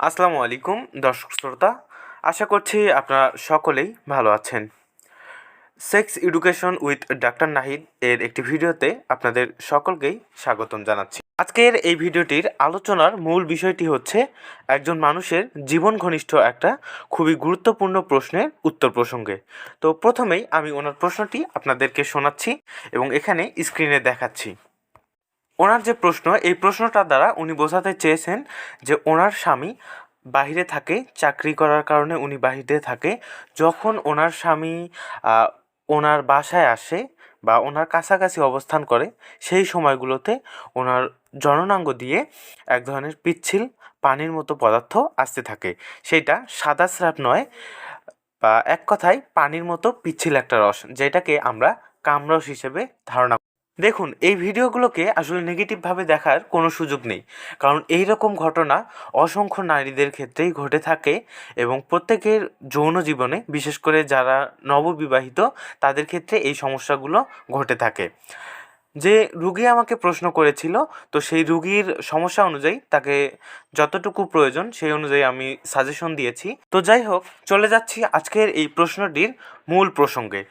আসসালামু আলাইকুম, দর্শক শ্রোতা। আশা করছি আপনারা সকলেই ভালো আছেন। Sex education with doctor Nahid এর একটি ভিডিওতে আপনাদের সকলকেই স্বাগতম জানাচ্ছি। আজকের এই ভিডিওটির আলোচনার মূল বিষয়টি হচ্ছে একজন মানুষের জীবন ঘনিষ্ঠ একটা খুবই গুরুত্বপূর্ণ প্রশ্নের উত্তর প্রসঙ্গে। তো প্রথমেই আমি ওনার প্রশ্নটি আপনাদেরকে শোনাচ্ছি এবং এখানে স্ক্রিনে দেখাচ্ছি। ওনার যে প্রশ্ন, এই প্রশ্নটার দ্বারা উনি বোঝাতে চেয়েছেন যে ওনার স্বামী বাহিরে থাকে, চাকরি করার কারণে উনি বাহিরে থাকে। যখন ওনার স্বামী ওনার বাসায় আসে বা ওনার কাছাকাছি অবস্থান করে, সেই সময়গুলোতে ওনার জননাঙ্গ দিয়ে এক ধরনের পিচ্ছিল পানির মতো পদার্থ আসতে থাকে। সেটা সাদা স্রাব নয়, বা এক কথায় পানির মতো পিচ্ছিল একটা রস, যেটাকে আমরা কামরস হিসেবে ধারণা দেখুন, এই ভিডিওগুলোকে আসলে নেগেটিভভাবে দেখার কোনো সুযোগ নেই। কারণ এই রকম ঘটনা অসংখ্য নারীদের ক্ষেত্রেই ঘটে থাকে এবং প্রত্যেকের যৌন জীবনে, বিশেষ করে যারা নববিবাহিত, তাদের ক্ষেত্রে এই সমস্যাগুলো ঘটে থাকে। যে রুগী আমাকে প্রশ্ন করেছিল, তো সেই রুগীর সমস্যা অনুযায়ী তাকে যতটুকু প্রয়োজন সেই অনুযায়ী আমি সাজেশন দিয়েছি। তো যাই হোক, চলে যাচ্ছি আজকের এই প্রশ্নটির মূল প্রসঙ্গে।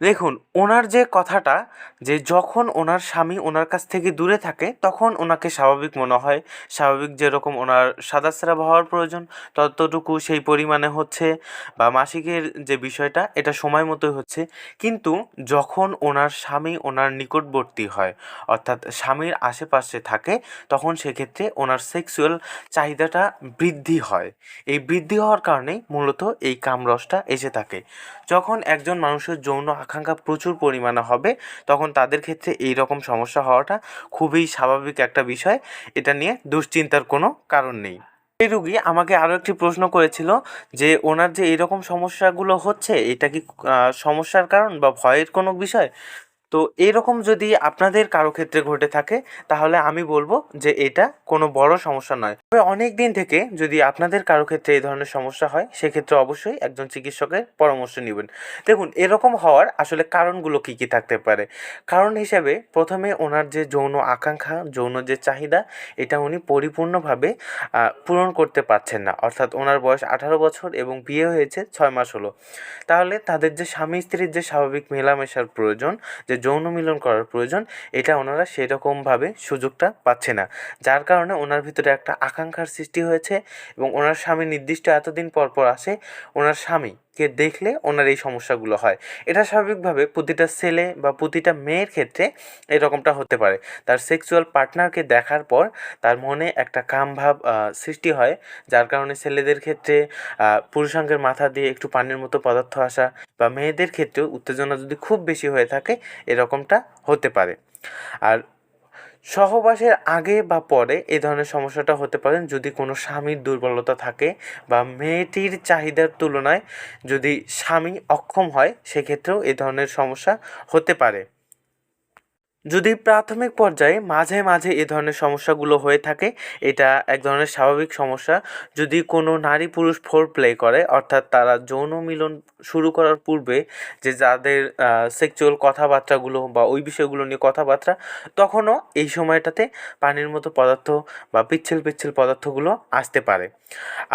দেখুন, ওনার যে কথাটা যে যখন ওনার স্বামী ওনার কাছ থেকে দূরে থাকে, তখন ওনাকে স্বাভাবিক মনে হয়। স্বাভাবিক যেরকম ওনার সাদা স্রাব হওয়ার প্রয়োজন, ততটুকু সেই পরিমাণে হচ্ছে বা মাসিকের যে বিষয়টা, এটা সময় মতোই হচ্ছে। কিন্তু যখন ওনার স্বামী ওনার নিকটবর্তী হয়, অর্থাৎ স্বামীর আশেপাশে থাকে, তখন সেক্ষেত্রে ওনার সেক্সুয়াল চাহিদাটা বৃদ্ধি হয়। এই বৃদ্ধি হওয়ার কারণেই মূলত এই কামরসটা এসে থাকে। যখন একজন মানুষের যৌন আকাঙ্ক্ষা প্রচুর পরিমাণে হবে, তখন তাদের ক্ষেত্রে এই রকম সমস্যা হওয়াটা খুবই স্বাভাবিক একটা বিষয়। এটা নিয়ে দুশ্চিন্তার কোনো কারণ নেই। এই রুগী আমাকে আরও একটি প্রশ্ন করেছিল যে, ওনার যে এরকম সমস্যাগুলো হচ্ছে, এটা কি সমস্যার কারণ বা ভয়ের কোনো বিষয়? তো এরকম যদি আপনাদের কারও ক্ষেত্রে ঘটে থাকে, তাহলে আমি বলব যে এটা কোনো বড় সমস্যা নয়। তবে অনেক দিন থেকে যদি আপনাদের কারও ক্ষেত্রে এই ধরনের সমস্যা হয়, সেক্ষেত্রে অবশ্যই একজন চিকিৎসকের পরামর্শ নেবেন। দেখুন, এরকম হওয়ার আসলে কারণগুলো কী কী থাকতে পারে? কারণ হিসেবে প্রথমে ওনার যে যৌন আকাঙ্ক্ষা, যৌন যে চাহিদা, এটা উনি পরিপূর্ণভাবে পূরণ করতে পারছেন না। অর্থাৎ ওনার বয়স আঠারো বছর এবং বিয়ে হয়েছে ছয় মাস হলো। তাহলে তাদের যে স্বামী স্ত্রীর যে স্বাভাবিক মেলামেশার প্রয়োজন, যে যৌন মিলন করার প্রয়োজন, এটা ওনারা সেরকমভাবে সুযোগটা পাচ্ছে না। যার কারণে ওনার ভিতরে একটা আকাঙ্ক্ষার সৃষ্টি হয়েছে এবং ওনার স্বামী নির্দিষ্ট এতদিন পর পর আসে, ওনার স্বামীকে দেখলে ওনার এই সমস্যাগুলো হয়। এটা স্বাভাবিকভাবে প্রতিটা ছেলে বা প্রতিটা মেয়ের ক্ষেত্রে এরকমটা হতে পারে। তার সেক্সুয়াল পার্টনারকে দেখার পর তার মনে একটা কামভাব সৃষ্টি হয়, যার কারণে ছেলেদের ক্ষেত্রে পুরুষাঙ্গের মাথা দিয়ে একটু পানির মতো পদার্থ আসা বা মেয়েদের ক্ষেত্রেও উত্তেজনা যদি খুব বেশি হয়ে থাকে, এরকমটা হতে পারে। আর সহবাসের আগে বা পরে এ ধরনের সমস্যাটা হতে পারে যদি কোনো স্বামীর দুর্বলতা থাকে বা মেয়েটির চাহিদার তুলনায় যদি স্বামী অক্ষম হয়, সেক্ষেত্রেও এ ধরনের সমস্যা হতে পারে। যদি প্রাথমিক পর্যায়ে মাঝে মাঝে এ ধরনের সমস্যাগুলো হয়ে থাকে, এটা এক ধরনের স্বাভাবিক সমস্যা। যদি কোনো নারী পুরুষ ফোর প্লে করে, অর্থাৎ তারা যৌন মিলন শুরু করার পূর্বে যে যাদের সেক্সুয়াল কথাবার্তাগুলো বা ওই বিষয়গুলো নিয়ে কথাবার্তা, তখনও এই সময়টাতে পানির মতো পদার্থ বা পিচ্ছিল পিচ্ছিল পদার্থগুলো আসতে পারে।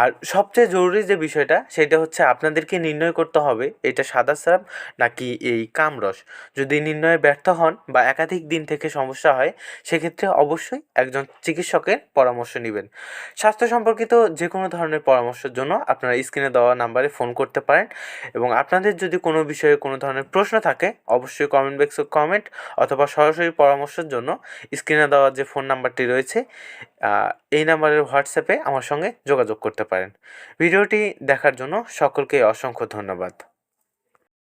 আর সবচেয়ে জরুরি যে বিষয়টা, সেটা হচ্ছে আপনাদেরকে নির্ণয় করতে হবে, এটা সাদা স্রাব নাকি এই কামরস? যদি নির্ণয়ে ব্যর্থ হন বা একাধিক দিন থেকে সমস্যা হয়, সেক্ষেত্রে অবশ্যই একজন চিকিৎসকের পরামর্শ নেবেন। স্বাস্থ্য সম্পর্কিত যে কোনো ধরনের পরামর্শের জন্য আপনারা স্ক্রিনে দেওয়া নাম্বারে ফোন করতে পারেন এবং আপনাদের যদি কোনো বিষয়ে কোনো ধরনের প্রশ্ন থাকে, অবশ্যই কমেন্ট বক্সে কমেন্ট অথবা সরাসরি পরামর্শের জন্য স্ক্রিনে দেওয়া যে ফোন নাম্বারটি রয়েছে এই নাম্বারের হোয়াটসঅ্যাপে আমার সঙ্গে যোগাযোগ করতে পারেন। ভিডিওটি দেখার জন্য সকলকে অসংখ্য ধন্যবাদ।